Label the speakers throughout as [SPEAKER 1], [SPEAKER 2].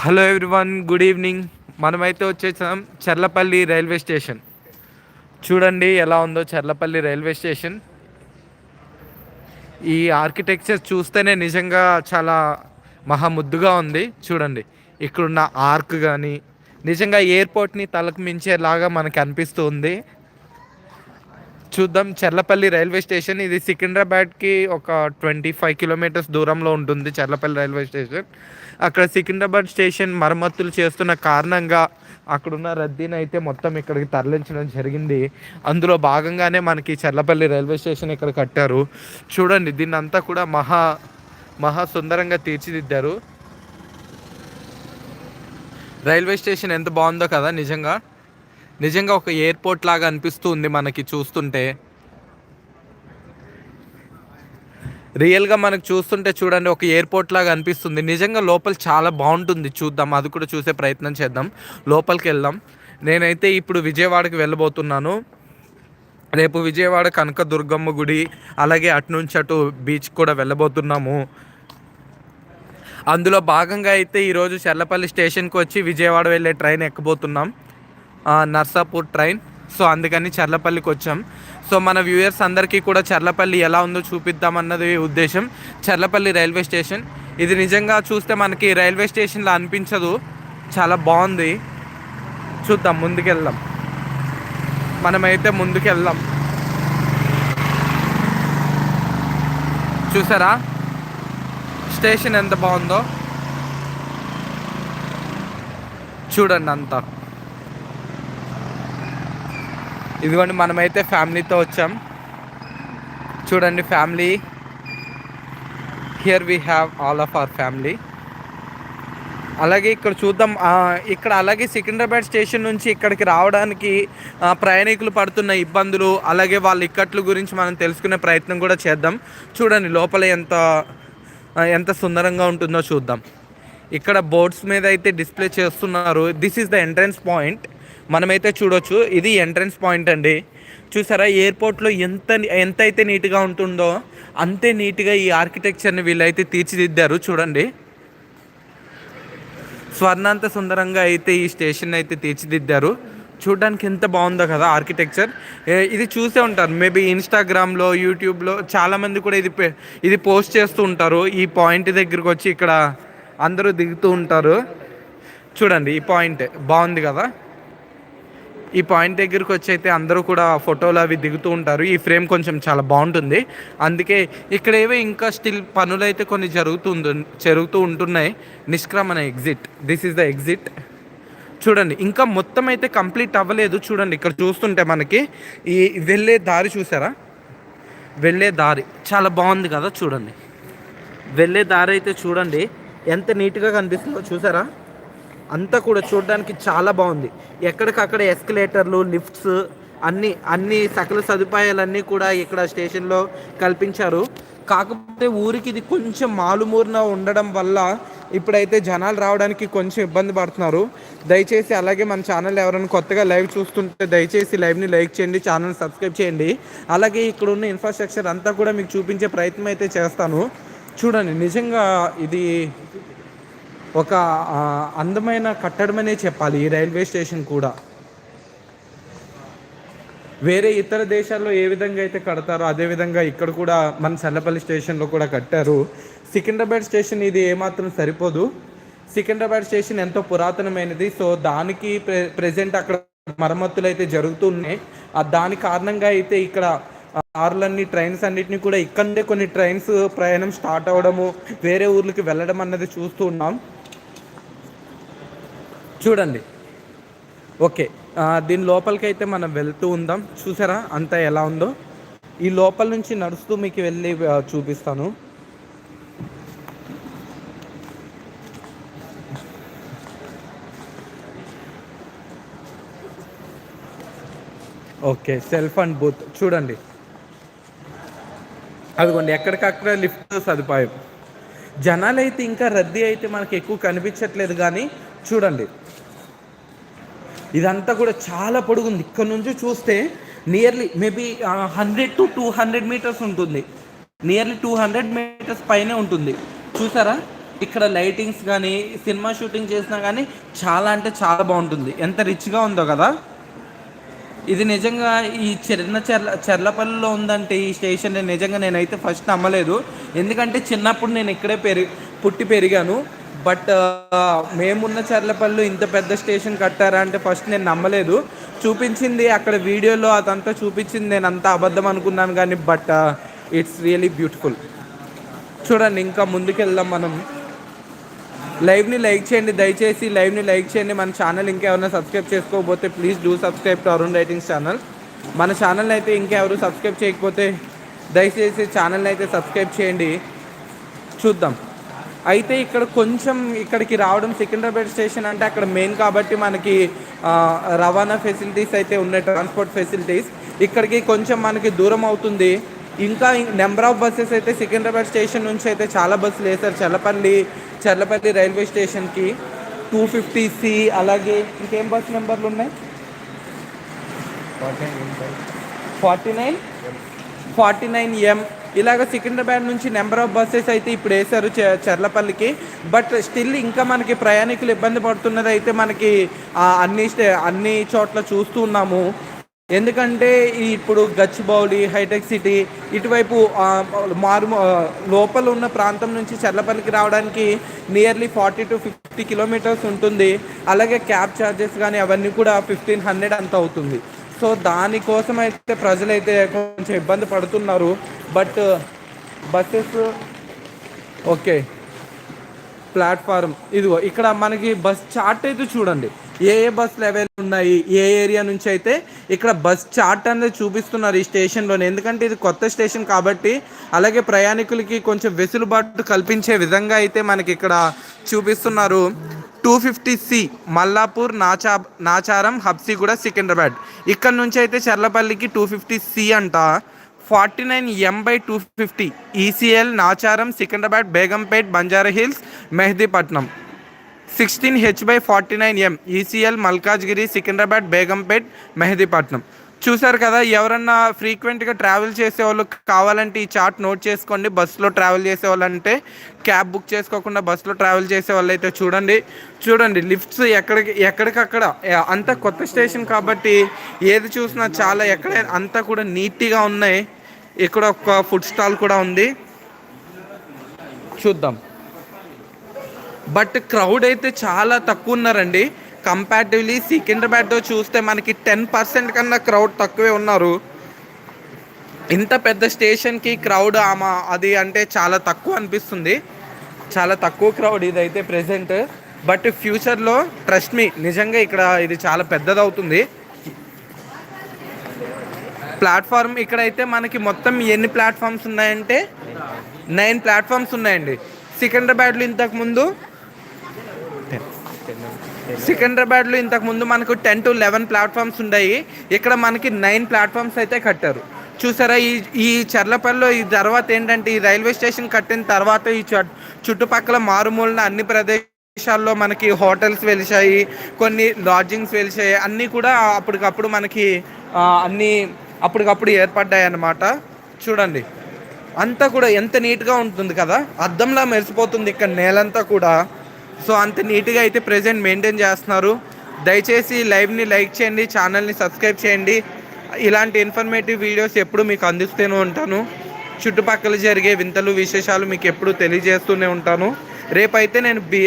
[SPEAKER 1] Hello everyone good evening మనమైతే వచ్చేసాం Cherlapalli railway station. చూడండి ఎలా ఉందో చర్లపల్లి రైల్వే స్టేషన్. ఈ ఆర్కిటెక్చర్ చూస్తేనే నిజంగా చాలా మహా ముద్దుగా ఉంది. చూడండి ఇక్కడున్న ఆర్క్ కానీ నిజంగా ఎయిర్పోర్ట్ని తలకు మించేలాగా మనకు అనిపిస్తుంది. చూద్దాం. Charlapalli railway station. ఇది సికింద్రాబాద్కి ఒక ట్వంటీ ఫైవ్ కిలోమీటర్స్ దూరంలో ఉంటుంది చర్లపల్లి రైల్వే స్టేషన్. అక్కడ సికింద్రాబాద్ స్టేషన్ మరమ్మతులు చేస్తున్న కారణంగా అక్కడున్న రద్దీని అయితే మొత్తం ఇక్కడికి తరలించడం జరిగింది. అందులో భాగంగానే మనకి చర్లపల్లి రైల్వే స్టేషన్ ఇక్కడ కట్టారు. చూడండి దీన్ని అంతా కూడా మహా మహా సుందరంగా తీర్చిదిద్దారు. రైల్వే స్టేషన్ ఎంత బాగుందో కదా నిజంగా. నిజంగా ఒక ఎయిర్పోర్ట్ లాగా అనిపిస్తూ ఉంది మనకి చూస్తుంటే. రియల్గా మనకు చూస్తుంటే చూడండి ఒక ఎయిర్పోర్ట్ లాగా అనిపిస్తుంది. నిజంగా లోపల చాలా బాగుంటుంది చూద్దాం. అది కూడా చూసే ప్రయత్నం చేద్దాం. లోపలికి వెళ్దాం. నేనైతే ఇప్పుడు విజయవాడకి వెళ్ళబోతున్నాను. రేపు విజయవాడ కనకదుర్గమ్మ గుడి అలాగే అటు నుంచి అటు బీచ్ కూడా వెళ్ళబోతున్నాము. అందులో భాగంగా అయితే ఈరోజు చెల్లపల్లి స్టేషన్కి వచ్చి విజయవాడ వెళ్ళే ట్రైన్ ఎక్కబోతున్నాం. నర్సాపూర్ ట్రైన్. సో అందుకని చర్లపల్లికి వచ్చాం. సో మన వ్యూయర్స్ అందరికీ కూడా చర్లపల్లి ఎలా ఉందో చూపిద్దామన్నది ఉద్దేశం. Charlapalli railway station. ఇది నిజంగా చూస్తే మనకి రైల్వే స్టేషన్లో అనిపించదు. చాలా బాగుంది. చూద్దాం ముందుకెళ్దాం. మనమైతే ముందుకెళ్దాం. చూసారా? స్టేషన్ ఎంత బాగుందో. చూడండి అంతా. ఇదిగోండి మనమైతే ఫ్యామిలీతో వచ్చాం. చూడండి family. Here we have all of our family అలాగే ఇక్కడ చూద్దాం ఇక్కడ అలాగే సికింద్రాబాద్ స్టేషన్ నుంచి ఇక్కడికి రావడానికి ప్రయాణికులు పడుతున్న ఇబ్బందులు అలాగే వాళ్ళ ఇక్కట్ల గురించి మనం తెలుసుకునే ప్రయత్నం కూడా చేద్దాం. చూడండి లోపల ఎంత ఎంత సుందరంగా ఉంటుందో చూద్దాం. ఇక్కడ బోర్డ్స్ మీద అయితే డిస్ప్లే చేస్తున్నారు. This is the entrance point మనమైతే చూడొచ్చు. ఇది ఎంట్రన్స్ పాయింట్ అండి. చూసారా ఎయిర్పోర్ట్లో ఎంత ఎంత అయితే నీట్గా ఉంటుందో అంతే నీట్గా ఈ ఆర్కిటెక్చర్ని వీళ్ళైతే తీర్చిదిద్దారు. చూడండి. స్వర్ణాంత సుందరంగా అయితే ఈ స్టేషన్ అయితే తీర్చిదిద్దారు. చూడడానికి ఎంత బాగుందో కదా ఆర్కిటెక్చర్. ఇది చూసే ఉంటారు. మేబీ ఇన్స్టాగ్రామ్లో యూట్యూబ్లో చాలామంది కూడా ఇది ఇది పోస్ట్ చేస్తూ ఉంటారు. ఈ పాయింట్ దగ్గరికి వచ్చి ఇక్కడ అందరూ దిగుతూ ఉంటారు. చూడండి ఈ పాయింట్ బాగుంది కదా. ఈ పాయింట్ దగ్గరికి వచ్చి అయితే అందరూ కూడా ఫోటోలు అవి దిగుతూ ఉంటారు. ఈ ఫ్రేమ్ కొంచెం చాలా బాగుంటుంది. అందుకే ఇక్కడ ఏవో ఇంకా స్టిల్ పనులు అయితే కొన్ని జరుగుతుంది జరుగుతూ ఉంటున్నాయి. నిష్క్రమణ exit. This is the exit చూడండి ఇంకా మొత్తం అయితే కంప్లీట్ అవ్వలేదు. చూడండి ఇక్కడ చూస్తుంటే మనకి ఈ వెళ్ళే దారి చూసారా? వెళ్ళే దారి. చాలా బాగుంది కదా చూడండి. వెళ్ళే దారి అయితే చూడండి. ఎంత నీట్గా కనిపిస్తుందో చూసారా? అంతా కూడా చూడడానికి చాలా బాగుంది. ఎక్కడికక్కడ ఎస్కలేటర్లు లిఫ్ట్స్ అన్ని అన్ని సకల సదుపాయాలన్నీ కూడా ఇక్కడ స్టేషన్లో కల్పించారు. కాకపోతే ఊరికి ఇది కొంచెం మాలుమూరున ఉండడం వల్ల ఇప్పుడైతే జనాలు రావడానికి కొంచెం ఇబ్బంది పడుతున్నారు. దయచేసి అలాగే మన ఛానల్ ఎవరైనా కొత్తగా లైవ్ చూస్తుంటే దయచేసి లైవ్ని లైక్ చేయండి ఛానల్ సబ్స్క్రైబ్ చేయండి. అలాగే ఇక్కడ ఉన్న ఇన్ఫ్రాస్ట్రక్చర్ అంతా కూడా మీకు చూపించే ప్రయత్నం అయితే చేస్తాను. చూడండి నిజంగా ఇది ఒక అందమైన కట్టడమనే చెప్పాలి ఈ రైల్వే స్టేషన్ కూడా. వేరే ఇతర దేశాల్లో ఏ విధంగా అయితే కడతారో అదేవిధంగా ఇక్కడ కూడా మన చల్లపల్లి స్టేషన్లో కూడా కట్టారు. సికింద్రాబాద్ స్టేషన్ ఇది ఏమాత్రం సరిపోదు. సికింద్రాబాద్ స్టేషన్ ఎంతో పురాతనమైనది. సో దానికి ప్రె ప్రజెంట్ అక్కడ మరమ్మతులు అయితే జరుగుతున్నాయి దాని కారణంగా అయితే ఇక్కడ కార్లన్నీ ట్రైన్స్ అన్నిటిని కూడా ఇక్కడే కొన్ని ట్రైన్స్ ప్రయాణం స్టార్ట్ అవ్వడము వేరే ఊర్లకి వెళ్ళడం అన్నది చూస్తూ ఉన్నాం. చూడండి. ఓకే. దీని లోపలికి అయితే మనం వెళ్తూ ఉందాం. చూసారా? అంతా ఎలా ఉందో? ఈ లోపల నుంచి నడుస్తూ మీకు వెళ్ళి చూపిస్తాను. ఓకే. Self and booth. చూడండి. అదిగోండి. ఎక్కడికక్కడ లిఫ్ట్ సదుపాయం. జనాలు అయితే ఇంకా రద్దీ అయితే మనకి ఎక్కువ కనిపించట్లేదు కానీ చూడండి. ఇదంతా కూడా చాలా పొడుగుంది. ఇక్కడ నుంచి చూస్తే nearly maybe hundred to two hundred metres ఉంటుంది. నియర్లీ టూ హండ్రెడ్ మీటర్స్ పైనే ఉంటుంది. చూసారా? ఇక్కడ లైటింగ్స్ కానీ సినిమా షూటింగ్ చేసినా కానీ చాలా అంటే చాలా బాగుంటుంది. ఎంత రిచ్గా ఉందో కదా? ఇది నిజంగా ఈ చిన్న చెర్ల చెర్లపల్లిలో ఉందంటే ఈ స్టేషన్ నిజంగా నేనైతే ఫస్ట్ నమ్మలేదు. ఎందుకంటే చిన్నప్పుడు నేను ఇక్కడే పెరిగి పుట్టి పెరిగాను. బట్ మేమున్న చర్లపల్లి ఇంత పెద్ద స్టేషన్ కట్టారా అంటే ఫస్ట్ నేను నమ్మలేదు. చూపించింది అక్కడ వీడియోలో అదంతా చూపించింది నేను అంతా అబద్ధం అనుకున్నాను కానీ బట్ ఇట్స్ రియలీ బ్యూటిఫుల్ చూడండి ఇంకా ముందుకెళ్దాం మనం. లైవ్ని లైక్ చేయండి దయచేసి లైవ్ని లైక్ చేయండి. మన ఛానల్ ఇంకెవరైనా సబ్స్క్రైబ్ చేసుకోకపోతే please do subscribe to Arun writings channel మన ఛానల్ అయితే ఇంకెవరు సబ్స్క్రైబ్ చేయకపోతే దయచేసి ఛానల్ అయితే సబ్స్క్రైబ్ చేయండి. చూద్దాం. అయితే ఇక్కడ కొంచెం ఇక్కడికి రావడం సికింద్రాబాద్ స్టేషన్ అంటే అక్కడ మెయిన్ కాబట్టి మనకి రవాణా ఫెసిలిటీస్ అయితే ఉన్నాయి ట్రాన్స్పోర్ట్ ఫెసిలిటీస్. ఇక్కడికి కొంచెం మనకి దూరం అవుతుంది. ఇంకా నెంబర్ ఆఫ్ బస్సెస్ అయితే సికింద్రాబాద్ స్టేషన్ నుంచి అయితే చాలా బస్సులు వేశారు. చల్లపల్లి చల్లపల్లి రైల్వే స్టేషన్కి. టూ ఫిఫ్టీ సి అలాగే ఇంకేం బస్ నెంబర్లు ఉన్నాయి? Forty nine? Forty nine M. ఇలాగ సికింద్రాబాద్ నుంచి నెంబర్ ఆఫ్ బస్సెస్ అయితే ఇప్పుడు వేశారు చర్లపల్లికి చెర్లపల్లికి. బట్ స్టిల్ ఇంకా మనకి ప్రయాణికులు ఇబ్బంది పడుతున్నది అయితే మనకి అన్ని స్టే అన్ని చోట్ల చూస్తూ ఉన్నాము. ఎందుకంటే ఇప్పుడు గచ్చిబౌలి హైటెక్ సిటీ ఇటువైపు మారు లోపల ఉన్న ప్రాంతం నుంచి చెర్లపల్లికి రావడానికి nearly forty to fifty kilometres ఉంటుంది. అలాగే క్యాబ్ ఛార్జెస్ కానీ అవన్నీ కూడా ఫిఫ్టీన్ హండ్రెడ్ అంత అవుతుంది. సో దానికోసం అయితే ప్రజలైతే కొంచెం ఇబ్బంది పడుతున్నారు. But uh, buses okay. Platform ఇదిగో ఇక్కడ మనకి బస్ చార్ట్ అయితే చూడండి. ఏ ఏ బస్సులు అవైలబుల్ ఉన్నాయి? ఏ ఏరియా నుంచి అయితే ఇక్కడ బస్ చార్ట్ అనేది చూపిస్తున్నారు ఈ స్టేషన్లోనే ఎందుకంటే ఇది కొత్త స్టేషన్ కాబట్టి అలాగే ప్రయాణికులకి కొంచెం వెసులుబాటు కల్పించే విధంగా అయితే మనకి ఇక్కడ చూపిస్తున్నారు. Two fifty C Mallapur Nacha Nacharam Habsiguda Secunderabad. ఇక్కడ నుంచి అయితే చర్లపల్లికి టూ ఫిఫ్టీ సి అంట. Forty nine M by two fifty ECIL Nacharam Secunderabad Begumpet Banjara Hills Mehdipatnam. Sixteen H by forty nine M ECIL Malkajgiri Secunderabad Begumpet Mehdipatnam. చూసారు కదా ఎవరన్నా ఫ్రీక్వెంట్గా travel చేసే వాళ్ళు కావాలంటే ఈ చార్ట్ నోట్ చేసుకోండి. బస్సులో ట్రావెల్ చేసే వాళ్ళంటే క్యాబ్ బుక్ చేసుకోకుండా బస్సులో ట్రావెల్ చేసే వాళ్ళు అయితే చూడండి. చూడండి లిఫ్ట్స్ ఎక్కడికి ఎక్కడికక్కడ అంత అంతా కొత్త స్టేషన్ కాబట్టి ఏది చూసినా చాలా ఎక్కడ అంతా కూడా నీట్గా ఉన్నాయి. ఇక్కడ ఒక ఫుడ్ స్టాల్ కూడా ఉంది. చూద్దాం. బట్ క్రౌడ్ అయితే చాలా తక్కువ ఉన్నారండి. కంపారిటివ్లీ సికింద్రాబాద్తో చూస్తే మనకి టెన్ పర్సెంట్ కన్నా క్రౌడ్ తక్కువే ఉన్నారు. ఇంత పెద్ద స్టేషన్కి క్రౌడ్ ఆమె అది అంటే చాలా తక్కువ అనిపిస్తుంది. చాలా తక్కువ క్రౌడ్ ఇదైతే ప్రెజెంట్ బట్ ఫ్యూచర్లో ట్రస్ట్ మీ నిజంగా ఇక్కడ ఇది చాలా పెద్దది అవుతుంది ప్లాట్ఫామ్ ఇక్కడైతే మనకి మొత్తం ఎన్ని ప్లాట్ఫామ్స్ ఉన్నాయంటే నైన్ ప్లాట్ఫామ్స్ ఉన్నాయండి. సికింద్రాబాద్లో ఇంతకుముందు సికింద్రాబాద్లో ఇంతకుముందు మనకు టెన్ టు లెవెన్ ప్లాట్ఫామ్స్ ఉన్నాయి ఇక్కడ మనకి నైన్ ప్లాట్ఫామ్స్ అయితే కట్టారు. చూసారా ఈ ఈ చర్లపల్లిలో ఈ తర్వాత ఏంటంటే ఈ రైల్వే స్టేషన్ కట్టిన తర్వాత ఈ చుట్టుపక్కల మారుమూలన అన్ని ప్రదేశాల్లో మనకి హోటల్స్ వెలిచాయి కొన్ని లాడ్జింగ్స్ వెలిచాయి అన్నీ కూడా అప్పటికప్పుడు మనకి అన్నీ అప్పటికప్పుడు ఏర్పడ్డాయన్నమాట. చూడండి. అంతా కూడా ఎంత నీట్గా ఉంటుంది కదా? అద్దంలా మెరిసిపోతుంది ఇక్కడ నేలంతా కూడా. సో అంత నీట్గా అయితే ప్రెజెంట్ మెయింటైన్ చేస్తున్నారు. దయచేసి లైవ్ని లైక్ చేయండి ఛానల్ని సబ్స్క్రైబ్ చేయండి. ఇలాంటి ఇన్ఫర్మేటివ్ వీడియోస్ ఎప్పుడు మీకు అందిస్తూనే ఉంటాను. చుట్టుపక్కల జరిగే వింతలు విశేషాలు మీకు ఎప్పుడు తెలియజేస్తూనే ఉంటాను. రేపైతే నేను బి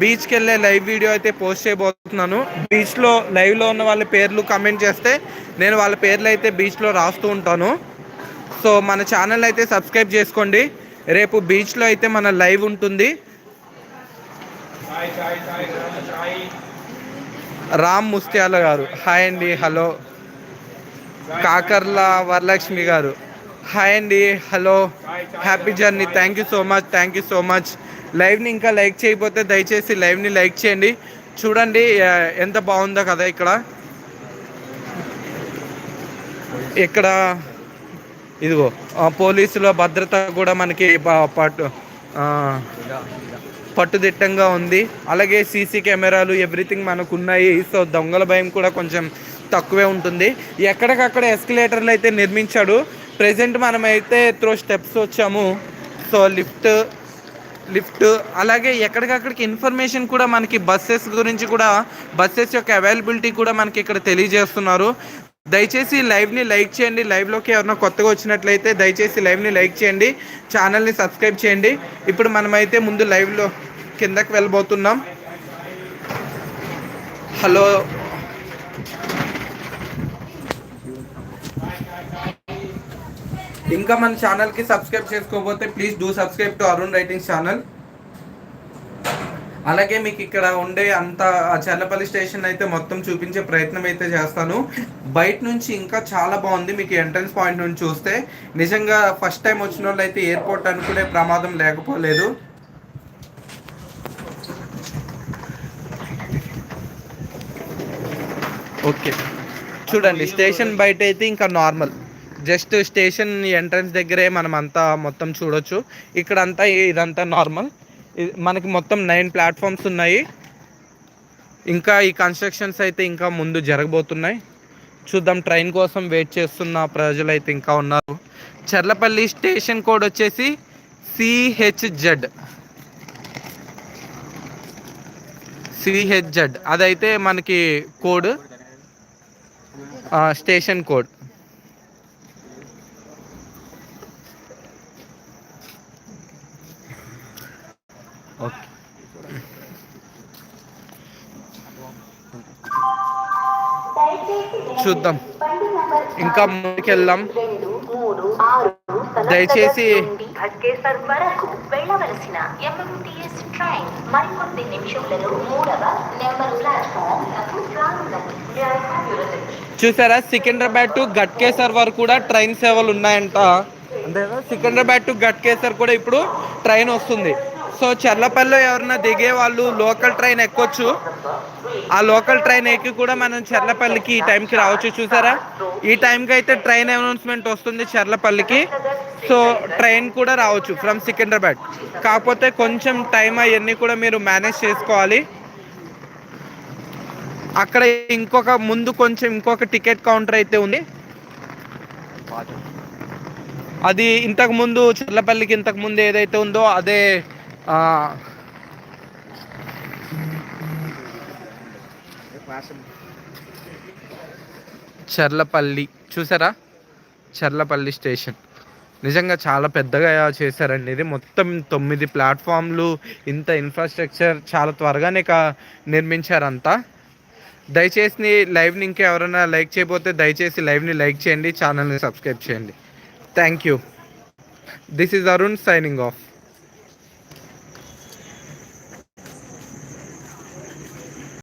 [SPEAKER 1] బీచ్కి వెళ్ళే లైవ్ వీడియో అయితే పోస్ట్ చేయబోతున్నాను. బీచ్లో లైవ్లో ఉన్న వాళ్ళ పేర్లు కమెంట్ చేస్తే నేను వాళ్ళ పేర్లు అయితే బీచ్లో రాస్తూ ఉంటాను. సో మన ఛానల్ అయితే సబ్స్క్రైబ్ చేసుకోండి. రేపు బీచ్లో అయితే మన లైవ్ ఉంటుంది. రామ్ ముస్త్యాల గారు. హాయ్ అండి హలో కాకర్ల వరలక్ష్మి గారు. హాయ్ అండి hello happy journey thank you so much thank you so much లైవ్ని ఇంకా లైక్ చేయకపోతే దయచేసి లైవ్ని లైక్ చేయండి. చూడండి ఎంత బాగుందో కదా ఇక్కడ. ఇక్కడ ఇదిగో పోలీసుల భద్రత కూడా మనకి పట్టు పట్టుదిట్టంగా ఉంది. అలాగే సీసీ కెమెరాలు ఎవ్రీథింగ్ మనకు ఉన్నాయి సో దొంగల భయం కూడా కొంచెం తక్కువే ఉంటుంది. ఎక్కడికక్కడ ఎస్కలేటర్లు అయితే నిర్మించాడు. ప్రజెంట్ మనమైతే త్రో స్టెప్స్ వచ్చాము. సో లిఫ్ట్ లిఫ్ట్ అలాగే ఎక్కడికక్కడికి ఇన్ఫర్మేషన్ కూడా మనకి బస్సెస్ గురించి కూడా బస్సెస్ యొక్క అవైలబిలిటీ కూడా మనకి ఇక్కడ తెలియజేస్తున్నారు. దయచేసి లైవ్ని లైక్ చేయండి. లైవ్లోకి ఎవరైనా కొత్తగా వచ్చినట్లయితే దయచేసి లైవ్ని లైక్ చేయండి. ఛానల్ని సబ్స్క్రైబ్ చేయండి. ఇప్పుడు మనమైతే ముందు లైవ్లో కిందకి వెళ్ళబోతున్నాం. హలో. ఇంకా మన ఛానల్కి సబ్స్క్రైబ్ చేసుకోకపోతే please do subscribe to Arun writing channel అలాగే మీకు ఇక్కడ ఉండే అంత చల్లపల్లి స్టేషన్ అయితే మొత్తం చూపించే ప్రయత్నం అయితే చేస్తాను. బయట నుంచి ఇంకా చాలా బాగుంది మీకు ఎంట్రన్స్ పాయింట్ నుంచి చూస్తే. నిజంగా ఫస్ట్ టైం వచ్చిన వాళ్ళు అయితే ఎయిర్పోర్ట్ అనుకునే ప్రమాదం లేకపోలేదు. ఓకే. చూడండి స్టేషన్ బయట అయితే ఇంకా నార్మల్ జస్ట్ స్టేషన్ ఎంట్రన్స్ దగ్గరే మనం అంతా మొత్తం చూడొచ్చు. ఇక్కడ అంతా ఇదంతా నార్మల్. మనకి మొత్తం నైన్ ప్లాట్ఫామ్స్ ఉన్నాయి. ఇంకా ఈ కన్స్ట్రక్షన్స్ అయితే ఇంకా ముందు జరగబోతున్నాయి. చూద్దాం ట్రైన్ కోసం వెయిట్ చేస్తున్న ప్రజలు అయితే ఇంకా ఉన్నారు. చర్లపల్లి స్టేషన్ కోడ్ వచ్చేసి సిహెచ్జెడ్ సిహెచ్జెడ్ అదైతే మనకి కోడ్ స్టేషన్ కోడ్. ఓకే. చూద్దాం. ఇంకా ముందుకెళ్దాం. దయచేసి
[SPEAKER 2] వరకు వెళ్ళవలసిన ఎంఎంటీఎస్ ట్రైన్ మరికొద్ది నిమిషములలో మూడవ నెంబర్ ప్లాట్ఫామ్
[SPEAKER 1] చూసారా? సికింద్రాబాద్ టు గట్కేసర్ వరకు కూడా ట్రైన్ సేవలు ఉన్నాయంట. అంతేనా? సికింద్రాబాద్ టు గట్కేసర్ కూడా ఇప్పుడు ట్రైన్ వస్తుంది. సో చర్లపల్లిలో ఎవరన్నా దిగే వాళ్ళు లోకల్ ట్రైన్ ఎక్కొచ్చు. ఆ లోకల్ ట్రైన్ ఎక్కి కూడా మనం చర్లపల్లికి ఈ టైంకి రావచ్చు చూసారా? ఈ టైంకి అయితే ట్రైన్ అనౌన్స్మెంట్ వస్తుంది చర్లపల్లికి. సో ట్రైన్ కూడా రావచ్చు ఫ్రమ్ సికింద్రాబాద్. కాకపోతే కొంచెం టైం అవన్నీ కూడా మీరు మేనేజ్ చేసుకోవాలి. అక్కడ ఇంకొక ముందు కొంచెం ఇంకొక టికెట్ కౌంటర్ అయితే ఉంది. అది ఇంతకు ముందు చర్లపల్లికి ఇంతకు ముందు ఏదైతే ఉందో అదే చర్లపల్లి. చూసారా? చర్లపల్లి స్టేషన్. నిజంగా చాలా పెద్దగా చేశారండి ఇది. మొత్తం తొమ్మిది ప్లాట్ఫామ్లు ఇంత ఇన్ఫ్రాస్ట్రక్చర్ చాలా త్వరగానే కా నిర్మించారంతా. దయచేసి లైవ్ని ఇంకా ఎవరైనా లైక్ చేయబోతే దయచేసి లైవ్ని లైక్ చేయండి ఛానల్ని సబ్స్క్రైబ్ చేయండి. Thank you. This is Arun signing off.